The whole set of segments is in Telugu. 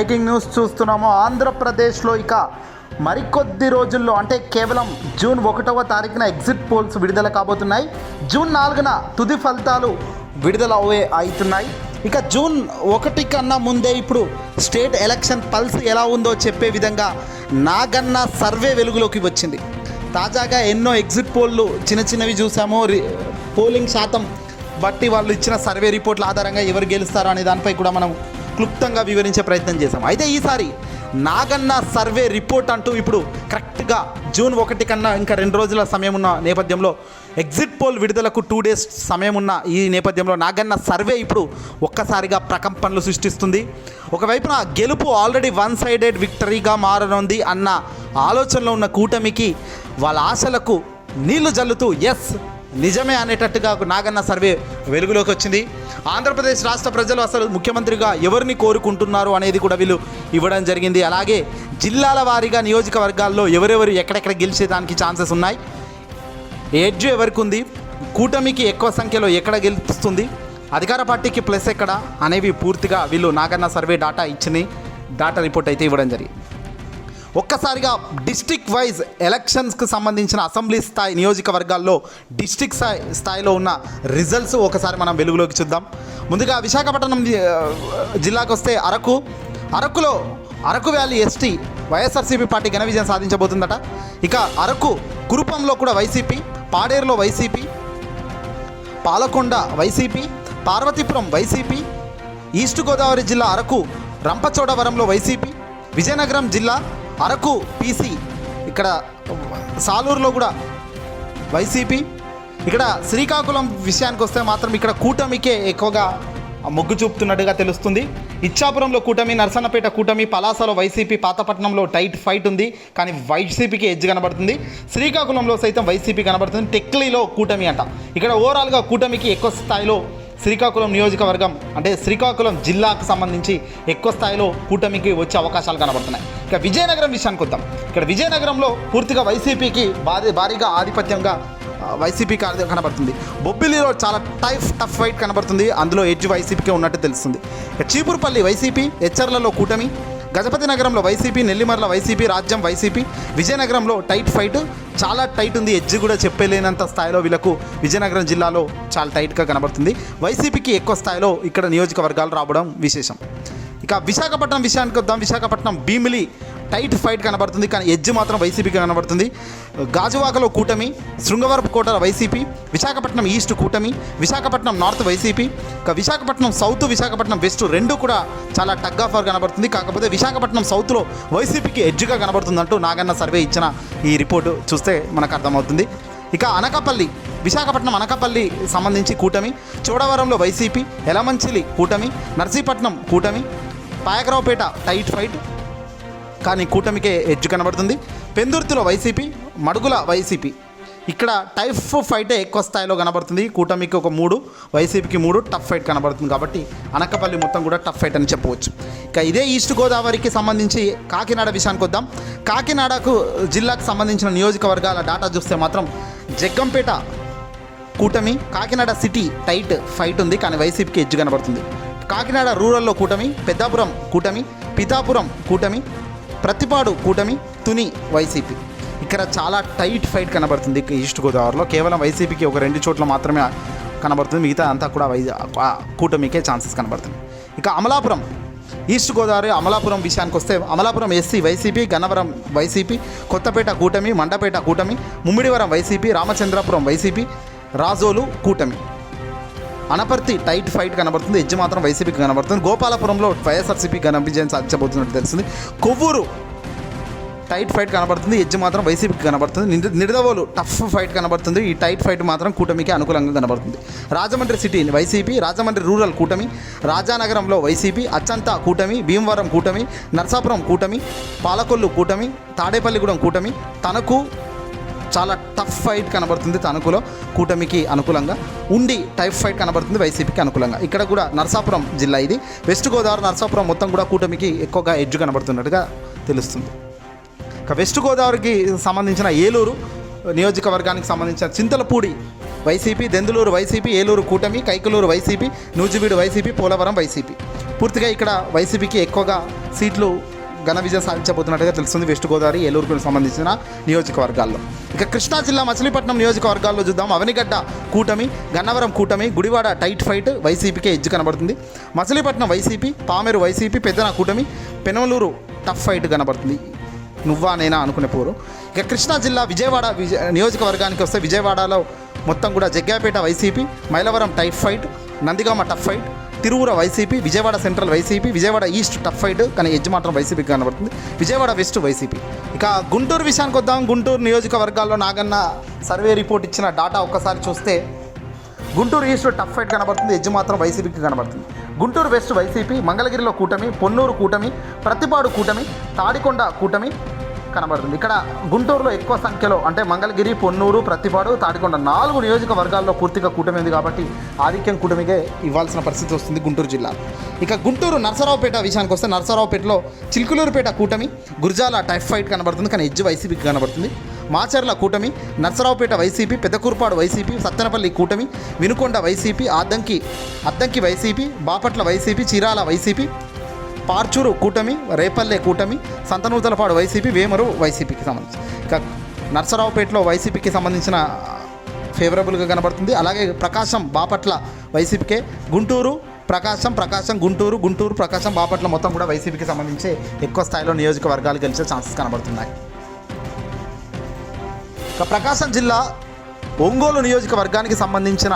బ్రేకింగ్ న్యూస్ చూస్తున్నాము. ఆంధ్రప్రదేశ్లో ఇక మరికొద్ది రోజుల్లో అంటే కేవలం జూన్ ఒకటవ తారీఖున ఎగ్జిట్ పోల్స్ విడుదల కాబోతున్నాయి. జూన్ నాలుగున తుది ఫలితాలు విడుదల అవే అవుతున్నాయి. ఇక జూన్ ఒకటి కన్నా ముందే ఇప్పుడు స్టేట్ ఎలక్షన్ పల్స్ ఎలా ఉందో చెప్పే విధంగా నాగన్న సర్వే వెలుగులోకి వచ్చింది. తాజాగా ఎన్నో ఎగ్జిట్ పోల్లు చిన్న చిన్నవి చూసాము. రి- పోలింగ్ శాతం బట్టి వాళ్ళు ఇచ్చిన సర్వే రిపోర్ట్ల ఆధారంగా ఎవరు గెలుస్తారో అనే దానిపై కూడా మనం క్లుప్తంగా వివరించే ప్రయత్నం చేశాం. అయితే ఈసారి నాగన్న సర్వే రిపోర్ట్ అంటూ ఇప్పుడు కరెక్ట్గా జూన్ ఒకటి కన్నా ఇంకా రెండు రోజుల సమయం ఉన్న నేపథ్యంలో ఎగ్జిట్ పోల్ విడుదలకు టూ డేస్ సమయం ఉన్న ఈ నేపథ్యంలో నాగన్న సర్వే ఇప్పుడు ఒక్కసారిగా ప్రకంపనలు సృష్టిస్తుంది. ఒకవైపున గెలుపు ఆల్రెడీ వన్ సైడెడ్ విక్టరీగా మారనుంది అన్న ఆలోచనలో ఉన్న కూటమికి వాళ్ళ ఆశలకు నీళ్ళు జల్లుతూ ఎస్ నిజమే అనేటట్టుగా ఒక నాగన్న సర్వే వెలుగులోకి వచ్చింది. ఆంధ్రప్రదేశ్ రాష్ట్ర ప్రజలు అసలు ముఖ్యమంత్రిగా ఎవరిని కోరుకుంటున్నారు అనేది కూడా వీళ్ళు ఇవ్వడం జరిగింది. అలాగే జిల్లాల వారీగా నియోజకవర్గాల్లో ఎవరెవరు ఎక్కడెక్కడ గెలిచేదానికి ఛాన్సెస్ ఉన్నాయి? ఎడ్జ్ ఎవరికి ఉంది కూటమికి ఎక్కువ సంఖ్యలో ఎక్కడ గెలుస్తుంది? అధికార పార్టీకి ప్లస్ ఎక్కడ? అనేవి పూర్తిగా వీళ్ళు నాగన్న సర్వే డాటా ఇచ్చింది. డాటా రిపోర్ట్ అయితే ఇవ్వడం జరిగింది. ఒక్కసారిగా డిస్టిక్ వైజ్ ఎలక్షన్స్కి సంబంధించిన అసెంబ్లీ స్థాయి నియోజకవర్గాల్లో డిస్టిక్ స్థాయి స్థాయిలో ఉన్న రిజల్ట్స్ ఒకసారి మనం వెలుగులోకి చూద్దాం. ముందుగా విశాఖపట్నం జిల్లాకు వస్తే అరకు. అరకులో Araku valley ST YSRCP party ఘన విజయం సాధించబోతుందట. ఇక అరకు కురుపంలో కూడా YCP పాడేరులో YCP Palakonda YCP Parvathipuram YCP east Godavari జిల్లా అరకు రంపచోడవరంలో వైసీపీ విజయనగరం జిల్లా అరకు పీసీ ఇక్కడ సాలూరులో కూడా వైసీపీ. ఇక్కడ శ్రీకాకుళం విషయానికి వస్తే మాత్రం ఇక్కడ కూటమికే ఎక్కువగా మొగ్గు చూపుతున్నట్టుగా తెలుస్తుంది. ఇచ్చాపురంలో కూటమి నర్సన్నపేట కూటమి పలాసలో వైసీపీ పాతపట్నంలో టైట్ ఫైట్ ఉంది. కానీ వైసీపీకి ఎడ్జ్ కనబడుతుంది. శ్రీకాకుళంలో సైతం వైసీపీ కనబడుతుంది. టెక్లీలో కూటమి అంట. ఇక్కడ ఓవరాల్గా కూటమికి ఎక్కువ స్థాయిలో శ్రీకాకుళం నియోజకవర్గం అంటే శ్రీకాకుళం జిల్లాకు సంబంధించి ఎక్కువ స్థాయిలో కూటమికి వచ్చే అవకాశాలు కనబడుతున్నాయి. ఇక విజయనగరం విషయానికి వద్దాం. ఇక్కడ విజయనగరంలో పూర్తిగా వైసీపీకి భారీ భారీగా ఆధిపత్యంగా వైసీపీ వైసీపీకి కనబడుతుంది. బొబ్బిలిలో చాలా టైఫ్ టఫ్ ఫైట్ కనబడుతుంది. అందులో ఎడ్జ్ వైసీపీకే ఉన్నట్టు తెలుస్తుంది. చీపురుపల్లి వైసీపీ హెచ్చర్లలో కూటమి గజపతి నగరంలో YCP Nellimarla YCP Rajam YCP విజయనగరంలో టైట్ ఫైట్ చాలా టైట్ ఉంది. ఎడ్జ్ కూడా చెప్పలేనంత స్థాయిలో వీళ్ళకు విజయనగరం జిల్లాలో చాలా టైట్గా కనబడుతుంది. వైసీపీకి ఎక్కువ స్థాయిలో ఇక్కడ నియోజకవర్గాలు రావడం విశేషం. ఇక విశాఖపట్నం విషయానికి వద్దాం. విశాఖపట్నం భీమిలి టైట్ ఫైట్ కనబడుతుంది కానీ ఎడ్జ్ మాత్రం వైసీపీకి కనబడుతుంది. గాజువాకలో కూటమి శృంగవరపు కోటల వైసీపీ విశాఖపట్నం ఈస్ట్ కూటమి విశాఖపట్నం నార్త్ వైసీపీ ఇక విశాఖపట్నం సౌత్ విశాఖపట్నం వెస్ట్ రెండు కూడా చాలా టగ్ ఆఫర్ కనబడుతుంది. కాకపోతే విశాఖపట్నం సౌత్లో వైసీపీకి ఎడ్జ్గా కనబడుతుందంటూ నాగన్న సర్వే ఇచ్చిన ఈ రిపోర్టు చూస్తే మనకు అర్థమవుతుంది. ఇక అనకాపల్లి విశాఖపట్నం అనకాపల్లి సంబంధించి కూటమి చోడవరంలో వైసీపీ ఎలమంచిలి కూటమి నర్సీపట్నం కూటమి పాయకరావుపేట టైట్ ఫైట్ కానీ కూటమికే ఎడ్జ్ కనబడుతుంది. పెందుర్తిలో వైసీపీ మడుగుల వైసీపీ. ఇక్కడ టైఫ్ ఫైటే ఎక్కువ స్థాయిలో కనబడుతుంది. కూటమికి ఒక మూడు వైసీపీకి మూడు టఫ్ ఫైట్ కనబడుతుంది కాబట్టి అనకపల్లి మొత్తం కూడా టఫ్ ఫైట్ అని చెప్పవచ్చు. ఇక ఇదే ఈస్ట్ గోదావరికి సంబంధించి కాకినాడ విషయానికి వద్దాం. కాకినాడకు జిల్లాకు సంబంధించిన నియోజకవర్గాల డాటా చూస్తే మాత్రం జగ్గంపేట కూటమి కాకినాడ సిటీ టైట్ ఫైట్ ఉంది కానీ వైసీపీకి ఎడ్జ్ కనబడుతుంది. కాకినాడ రూరల్లో కూటమి పెద్దాపురం కూటమి పితాపురం కూటమి ప్రతిపాడు కూటమి తుని వైసీపీ. ఇక్కడ చాలా టైట్ ఫైట్ కనబడుతుంది ఈస్ట్ గోదావరిలో. కేవలం వైసీపీకి ఒక రెండు చోట్ల మాత్రమే కనబడుతుంది. మిగతా అంతా కూడా వై కూటమికే ఛాన్సెస్ కనబడుతుంది ఇక అమలాపురం ఈస్ట్ గోదావరి అమలాపురం విషయానికి వస్తే Amalapuram SC YCP Gannavaram YCP Kothapeta కూటమి మండపేట కూటమి ముమ్మిడివరం వైసీపీ రామచంద్రపురం వైసీపీ రాజోలు కూటమి. అనపర్తి టైట్ ఫైట్ కనబడుతుంది. ఎడ్జ్ మాత్రం వైసీపీకి కనబడుతుంది. గోపాలపురంలో వైఎస్ఆర్సీపీ ఘన విజయం సాధించబోతున్నట్టు తెలుస్తుంది. కొవ్వూరు టైట్ ఫైట్ కనబడుతుంది. ఎడ్జ్ మాత్రం వైసీపీకి కనబడుతుంది. నిడదవోలు టఫ్ ఫైట్ కనబడుతుంది. ఈ టైట్ ఫైట్ మాత్రం కూటమికి అనుకూలంగా కనబడుతుంది. Rajahmundry city YCP Rajahmundry rural కూటమి రాజానగరంలో వైసీపీ అచ్చంత కూటమి భీమవరం కూటమి నర్సాపురం కూటమి పాలకొల్లు కూటమి తాడేపల్లిగూడెం కూటమి తనకు చాలా టఫ్ ఫైట్ కనబడుతుంది తణుకులో. కూటమికి అనుకూలంగా. ఉండి టైఫ్ ఫైట్ కనబడుతుంది వైసీపీకి అనుకూలంగా. ఇక్కడ కూడా నరసాపురం జిల్లా ఇది. వెస్ట్ గోదావరి నరసాపురం మొత్తం కూడా కూటమికి ఎక్కువగా ఎడ్జ్ కనబడుతున్నట్టుగా తెలుస్తుంది. ఇక వెస్ట్ గోదావరికి సంబంధించిన ఏలూరు నియోజకవర్గానికి సంబంధించిన చింతలపూడి వైసీపీ దెందులూరు వైసీపీ ఏలూరు కూటమి Kaikaluru YCP Nuzvid YCP Polavaram YCP. పూర్తిగా ఇక్కడ వైసీపీకి ఎక్కువగా సీట్లు ఘన విజయం సాధించబోతున్నట్టుగా తెలుస్తుంది. వెస్ట్ గోదావరి ఏలూరుకు సంబంధించిన నియోజకవర్గాల్లో. ఇక కృష్ణా జిల్లా మచిలీపట్నం నియోజకవర్గాల్లో చూద్దాం. అవనిగడ్డ కూటమి గన్నవరం కూటమి గుడివాడ టైట్ ఫైట్ వైసీపీకే ఎజ్జు కనబడుతుంది. మచిలీపట్నం వైసీపీ పామేరు వైసీపీ పెద్దన కూటమి పెనమలూరు టఫ్ ఫైట్ కనబడుతుంది. నువ్వా నేనా అనుకునే పోరు. ఇక కృష్ణా జిల్లా విజయవాడ విజయ నియోజకవర్గానికి వస్తే విజయవాడలో మొత్తం కూడా Jaggayyapeta YCP Mylavaram tight fight Nandigama tough fight Tiruvuru YCP Vijayawada central YCP Vijayawada east tough fight కానీ ఎడ్జ్ మాత్రం వైసీపీకి కనబడుతుంది. Vijayawada west YCP. ఇక గుంటూరు విషయానికి వద్దాం. గుంటూరు నియోజకవర్గాల్లో నాగన్న సర్వే రిపోర్ట్ ఇచ్చిన డాటా ఒక్కసారి చూస్తే గుంటూరు ఈస్ట్ టఫ్ ఫైట్ కనబడుతుంది. ఎడ్జ్ మాత్రం వైసీపీకి కనబడుతుంది. గుంటూరు వెస్ట్ వైసీపీ మంగళగిరిలో కూటమి పొన్నూరు కూటమి ప్రతిపాడు కూటమి తాడికొండ కూటమి కనబడుతుంది. ఇక్కడ గుంటూరులో ఎక్కువ సంఖ్యలో అంటే మంగళగిరి పొన్నూరు ప్రతిపాడు తాడికొండ నాలుగు నియోజకవర్గాల్లో పూర్తిగా కూటమి ఉంది కాబట్టి ఆధిక్యం కూటమికే ఇవ్వాల్సిన పరిస్థితి వస్తుంది గుంటూరు జిల్లా. ఇక గుంటూరు నరసరావుపేట విషయానికి వస్తే నరసరావుపేటలో చిలుకులూరుపేట కూటమి గుర్జాల టైఫ్ కనబడుతుంది కానీ ఎడ్జ్ వైసీపీకి కనబడుతుంది. మాచర్ల కూటమి నర్సరావుపేట వైసీపీ పెద్దకూర్పాడు వైసీపీ సత్తెనపల్లి కూటమి Vinukonda YCP Addanki Addanki YCP Bapatla YCP Chirala YCP Parchur కూటమి రేపల్లె కూటమి సంతనూతలపాడు వైసీపీ వేమరు వైసీపీకి సంబంధించి. ఇక నర్సరావుపేటలో వైసీపీకి సంబంధించిన ఫేవరబుల్గా కనబడుతుంది. అలాగే ప్రకాశం బాపట్ల వైసీపీకే గుంటూరు ప్రకాశం ప్రకాశం గుంటూరు గుంటూరు ప్రకాశం బాపట్ల మొత్తం కూడా వైసీపీకి సంబంధించి ఎక్కువ స్థాయిలో నియోజకవర్గాలు గెలిచే ఛాన్సెస్ కనబడుతున్నాయి. ప్రకాశం జిల్లా ఒంగోలు నియోజకవర్గానికి సంబంధించిన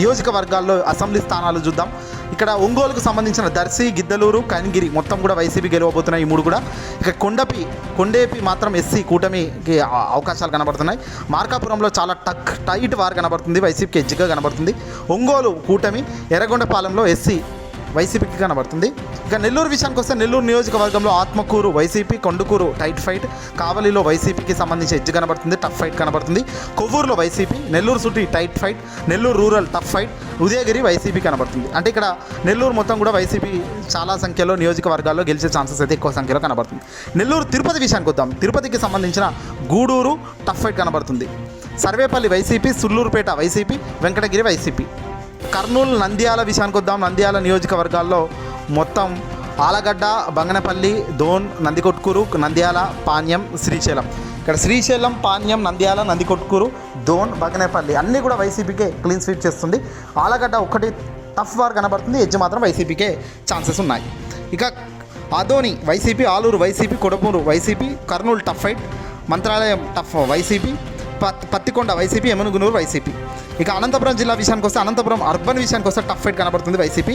నియోజకవర్గాల్లో అసెంబ్లీ స్థానాలు చూద్దాం. ఇక్కడ ఒంగోలుకు సంబంధించిన దర్శి గిద్దలూరు కనిగిరి మొత్తం కూడా వైసీపీ గెలవబోతున్నాయి ఈ మూడు కూడా. ఇక కొండపి కొండేపి మాత్రం ఎస్సీ కూటమికి అవకాశాలు కనబడుతున్నాయి. మార్కాపురంలో చాలా టక్ టైట్ వార్ కనబడుతుంది వైసీపీకి ఎజ్జిగా కనబడుతుంది. ఒంగోలు కూటమి ఎర్రగొండపాలెంలో ఎస్సీ వైసీపీకి కనబడుతుంది. ఇక నెల్లూరు విషయానికి వస్తే నెల్లూరు నియోజకవర్గంలో Atmakur YCP Kandukur tight fight. కావలిలో వైసీపీకి సంబంధించి ఎడ్జ్ కనబడుతుంది టఫ్ ఫైట్ కనబడుతుంది. కొవ్వూరులో YCP Nellore city tight fight. Nellore rural tough fight. Udayagiri YCP కనబడుతుంది. అంటే ఇక్కడ నెల్లూరు మొత్తం కూడా వైసీపీ చాలా సంఖ్యలో నియోజకవర్గాల్లో గెలిచే ఛాన్సెస్ అయితే ఎక్కువ సంఖ్యలో కనబడుతుంది. నెల్లూరు తిరుపతి విషయానికి వద్దాం. తిరుపతికి సంబంధించిన గూడూరు టఫ్ ఫైట్ కనబడుతుంది. Sarvepalli YCP Sullurpeta YCP Venkatagiri YCP. Kurnool Nandyal విషయానికి వద్దాం. నంద్యాల నియోజకవర్గాల్లో మొత్తం ఆలగడ్డ బంగనపల్లి దోన్ నందికొట్కూరు నంద్యాల పాణ్యం శ్రీశైలం. ఇక్కడ శ్రీశైలం పాణ్యం నంద్యాల నందికొట్కూరు దోన్ బగనేపల్లి అన్నీ కూడా వైసీపీకే క్లీన్ స్వీప్ చేస్తుంది. ఆలగడ్డ ఒక్కటి టఫ్ వార్ కనబడుతుంది ఎడ్జ్ మాత్రం వైసీపీకే ఛాన్సెస్ ఉన్నాయి. ఇక Adoni YCP Alur YCP Kodapuru YCP Kurnool tough fight Mantralayam tough YCP పత్ పత్తికొండ వైసీపీ ఎమనుగునూరు వైసీపీ. ఇక అనంతపురం జిల్లా విషయానికి వస్తే అనంతపురం అర్బన్ విషయానికి వస్తే టఫ్ ఫైట్ కనబడుతుంది వైసీపీ.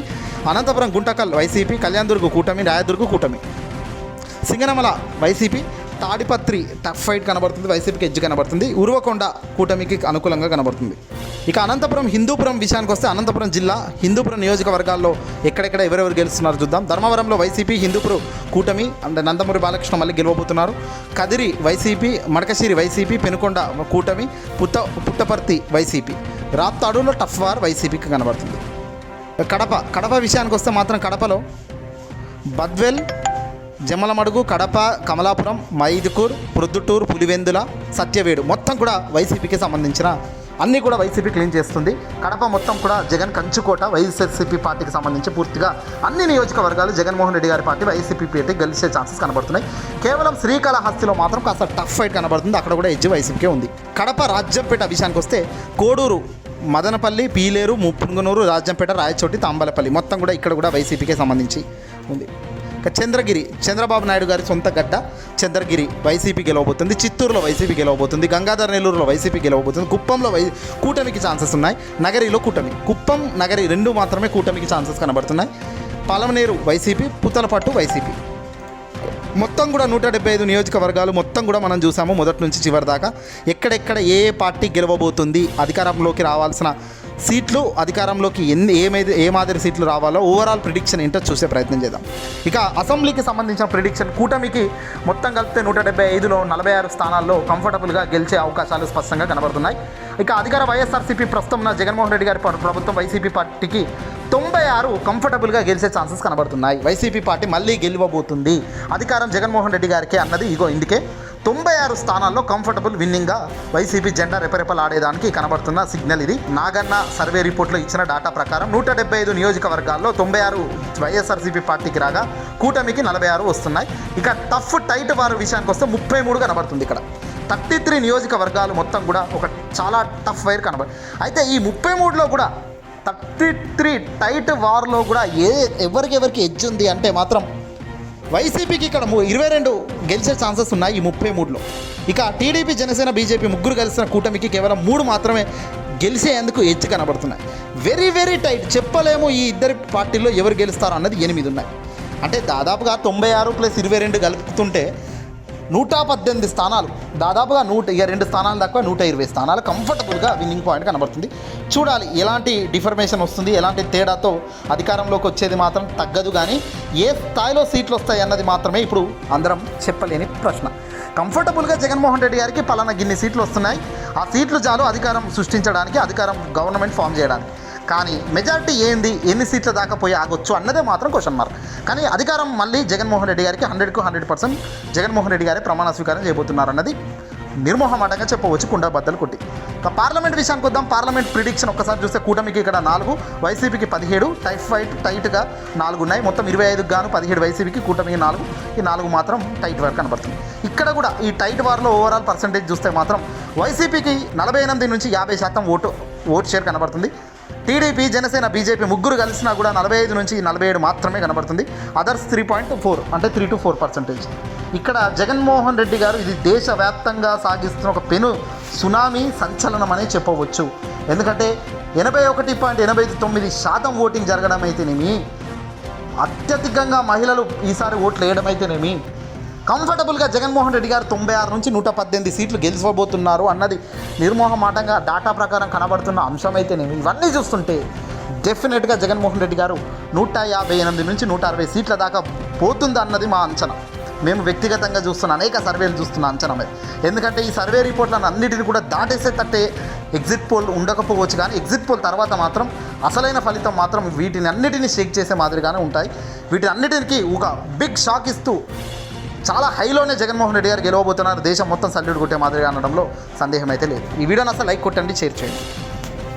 అనంతపురం గుంటకల్ వైసీపీ కళ్యాణదుర్గు కూటమి రాయదుర్గు కూటమి. Singanamala YCP Tadipatri tough fight కనబడుతుంది వైసీపీకి ఎడ్జ్ కనబడుతుంది ఉరువకొండ కూటమికి అనుకూలంగా కనబడుతుంది. ఇక అనంతపురం హిందూపురం విషయానికి వస్తే అనంతపురం జిల్లా హిందూపురం నియోజకవర్గాల్లో ఎక్కడెక్కడ ఎవరెవరు గెలుస్తున్నారు చూద్దాం. ధర్మవరంలో వైసీపీ హిందూపురం కూటమి అంటే నందమూరి బాలకృష్ణ మళ్ళీ గెలవబోతున్నారు. కదిరి వైసీపీ మడకశిరి వైసీపీ పెనుకొండ కూటమి పుట్ట పుట్టపర్తి వైసీపీ. రాప్తాడులో టఫ్ వార్ వైసీపీకి కనబడుతుంది. కడప కడప విషయానికి వస్తే మాత్రం కడపలో బద్వెల్ జమ్మలమడుగు కడప కమలాపురం మైదుకూర్ ప్రొద్దుటూరు పులివెందుల సత్యవేడు. మొత్తం కూడా వైసీపీకి సంబంధించిన అన్నీ కూడా వైసీపీ క్లీన్ చేస్తుంది. కడప మొత్తం కూడా జగన్ కంచుకోట వైఎస్ఆర్సీపీ పార్టీకి సంబంధించి పూర్తిగా అన్ని నియోజకవర్గాలు జగన్మోహన్ రెడ్డి గారి పార్టీ వైసీపీ పార్టీ గెలిచే ఛాన్సెస్ కనబడుతున్నాయి. కేవలం శ్రీకాళహస్తిలో మాత్రం కాస్త టఫ్ ఫైట్ కనబడుతుంది. అక్కడ కూడా ఎడ్జ్ వైసీపీకే ఉంది. కడప రాజ్యంపేట విషయానికి వస్తే కోడూరు మదనపల్లి పీలేరు ముప్పుంగనూరు రాజంపేట రాయచోటి తాంబలపల్లి మొత్తం కూడా ఇక్కడ కూడా వైసీపీకే సంబంధించి ఉంది. చంద్రగిరి చంద్రబాబు నాయుడు గారి సొంత గడ్డ చంద్రగిరి వైసీపీ గెలవబోతుంది. చిత్తూరులో వైసీపీ గెలవబోతుంది. గంగాధర నెల్లూరులో వైసీపీ గెలవబోతుంది. కుప్పంలో వై కూటమికి ఛాన్సెస్ ఉన్నాయి. నగరిలో కూటమి. కుప్పం నగరి రెండు మాత్రమే కూటమికి ఛాన్సెస్ కనబడుతున్నాయి. Palamaner YCP Puthalapattu YCP. మొత్తం కూడా నూట డెబ్బై ఐదు నియోజకవర్గాలు మొత్తం కూడా మనం చూసాము మొదటి నుంచి చివరి దాకా ఎక్కడెక్కడ ఏ ఏ పార్టీ గెలవబోతుంది అధికారంలోకి రావాల్సిన సీట్లు అధికారంలోకి ఎన్ని ఏమైతే ఏ మాదిరి సీట్లు రావాలో ఓవరాల్ ప్రిడిక్షన్ ఏంటో చూసే ప్రయత్నం చేద్దాం. ఇక అసెంబ్లీకి సంబంధించిన ప్రిడిక్షన్ కూటమికి మొత్తం కలిపితే నూట డెబ్బై ఐదులో నలభై ఆరు స్థానాల్లో కంఫర్టబుల్గా గెలిచే అవకాశాలు స్పష్టంగా కనబడుతున్నాయి. ఇక అధికార వైఎస్ఆర్సీపీ ప్రస్తుతం ఉన్న జగన్మోహన్ రెడ్డి గారి ప్రభుత్వం వైసీపీ పార్టీకి తొంభై ఆరు కంఫర్టబుల్గా గెలిచే ఛాన్సెస్ కనబడుతున్నాయి. వైసీపీ పార్టీ మళ్ళీ గెలువబోతుంది. అధికారం జగన్మోహన్ రెడ్డి గారికే అన్నది ఇగో ఇందుకే. తొంభై ఆరు స్థానాల్లో కంఫర్టబుల్ విన్నింగ్గా వైసీపీ జెండా రెపరెపలాడేదానికి కనబడుతున్న సిగ్నల్ ఇది. నాగన్న సర్వే రిపోర్ట్లో ఇచ్చిన డేటా ప్రకారం నూట డెబ్బై ఐదు నియోజకవర్గాల్లో తొంభై ఆరు వైఎస్ఆర్సీపీ పార్టీకి రాగా కూటమికి నలభై ఆరు వస్తున్నాయి. ఇక టఫ్ టైట్ వారు విషయానికి వస్తే ముప్పై మూడు కనబడుతుంది ఇక్కడ. థర్టీ త్రీ నియోజకవర్గాలు మొత్తం కూడా ఒక చాలా టఫ్ వైర్ కనబడు. అయితే ఈ ముప్పై మూడులో కూడా థర్టీ త్రీ టైట్ వార్లో కూడా ఏ ఎవరికి ఎవరికి ఎడ్జ్ ఉంది అంటే మాత్రం వైసీపీకి ఇక్కడ ఇరవై రెండు గెలిచే ఛాన్సెస్ ఉన్నాయి ఈ ముప్పై మూడులో. ఇక టీడీపీ జనసేన బీజేపీ ముగ్గురు కలిసిన కూటమికి కేవలం మూడు మాత్రమే గెలిచేందుకు ఎడ్జ్ కనబడుతున్నాయి. వెరీ వెరీ టైట్ చెప్పలేము ఈ ఇద్దరి పార్టీల్లో ఎవరు గెలుస్తారు అన్నది ఎనిమిది ఉన్నాయి. అంటే దాదాపుగా తొంభై ఆరు ప్లస్ ఇరవై రెండు కలుపుతుంటే నూట పద్దెనిమిది స్థానాలు. దాదాపుగా నూట ఇక రెండు స్థానాలు తక్కువ నూట ఇరవై స్థానాలు. కంఫర్టబుల్గా విన్నింగ్ పాయింట్ కనబడుతుంది. చూడాలి ఎలాంటి డిఫర్మేషన్ వస్తుంది ఎలాంటి తేడాతో అధికారంలోకి వచ్చేది మాత్రం తగ్గదు కానీ ఏ స్థాయిలో సీట్లు వస్తాయి అన్నది మాత్రమే ఇప్పుడు అందరం చెప్పలేని ప్రశ్న. కంఫర్టబుల్గా జగన్మోహన్ రెడ్డి గారికి పలానా గిన్ని సీట్లు వస్తున్నాయి. ఆ సీట్లు చాలు అధికారం సృష్టించడానికి అధికారం గవర్నమెంట్ ఫామ్ చేయడానికి. కానీ మెజారిటీ ఏంది? ఎన్ని సీట్ల దాకా పోయి ఆగొచ్చు అన్నదే మాత్రం క్వశ్చన్ మార్క్ కానీ అధికారం మళ్ళీ జగన్మోహన్ రెడ్డి గారికి హండ్రెడ్కు హండ్రెడ్ పర్సెంట్ జగన్మోహన్ రెడ్డి గారే ప్రమాణ స్వీకారం చేయబోతున్నారు అన్నది నిర్మోహమాటంగా చెప్పవచ్చు కుండ బద్దలు కొట్టి. ఇక పార్లమెంట్ విషయానికి వద్దాం. పార్లమెంట్ ప్రిడిక్షన్ ఒక్కసారి చూస్తే కూటమికి ఇక్కడ నాలుగు వైసీపీకి పదిహేడు టైట్ ఫైట్ టైట్గా నాలుగు ఉన్నాయి. మొత్తం ఇరవై ఐదుకు గాను పదిహేడు వైసీపీకి కూటమికి నాలుగు. ఈ నాలుగు మాత్రం టైట్ వార్ కనబడుతుంది. ఇక్కడ కూడా ఈ టైట్ వార్లో ఓవరాల్ పర్సంటేజ్ చూస్తే మాత్రం వైసీపీకి నలభై ఎనిమిది నుంచి యాభై శాతం ఓటు ఓటు షేర్ కనబడుతుంది. టీడీపీ జనసేన బీజేపీ ముగ్గురు కలిసినా కూడా నలభై ఐదు నుంచి నలభై ఏడు మాత్రమే కనబడుతుంది. అదర్స్ త్రీ పాయింట్ ఫోర్ అంటే త్రీ టు ఫోర్ పర్సెంటేజ్ ఇక్కడ జగన్మోహన్ రెడ్డి గారు ఇది దేశవ్యాప్తంగా సాగిస్తున్న ఒక పెను సునామీ సంచలనం అనే చెప్పవచ్చు. ఎందుకంటే ఎనభై ఒకటి పాయింట్ ఎనభై తొమ్మిది శాతం ఓటింగ్ జరగడం అయితేనేమి? అత్యధికంగా మహిళలు ఈసారి ఓట్లు వేయడం అయితేనేమి? కంఫర్టబుల్గా జగన్మోహన్ రెడ్డి గారు తొంభై ఆరు నుంచి నూట పద్దెనిమిది సీట్లు గెలిచిపోబోతున్నారు అన్నది నిర్మోహమాటంగా డాటా ప్రకారం కనబడుతున్న అంశం అయితేనేమి ఇవన్నీ చూస్తుంటే డెఫినెట్గా జగన్మోహన్ రెడ్డి గారు నూట యాభై ఎనిమిది నుంచి నూట అరవై సీట్ల దాకా పోతుంది అన్నది మా అంచనా. మేము వ్యక్తిగతంగా చూస్తున్న అనేక సర్వేలు చూస్తున్న అంచనా మీద ఎందుకంటే ఈ సర్వే రిపోర్ట్లను అన్నిటిని కూడా దాటేసే తట్టే ఎగ్జిట్ పోల్ ఉండకపోవచ్చు కానీ ఎగ్జిట్ పోల్ తర్వాత మాత్రం అసలైన ఫలితం మాత్రం వీటిని అన్నిటిని షేక్ చేసే మాదిరిగానే ఉంటాయి. వీటి అన్నిటికీ ఒక బిగ్ షాక్ ఇస్తూ చాలా హైలోనే జగన్మోహన్ రెడ్డి గారు గెలవబోతున్నారు. దేశం మొత్తం సల్యూట్ కొట్టే మాదిరిగా అనడంలో సందేహం అయితే లేదు. ఈ వీడియోని అసలు లైక్ కొట్టండి షేర్ చేయండి.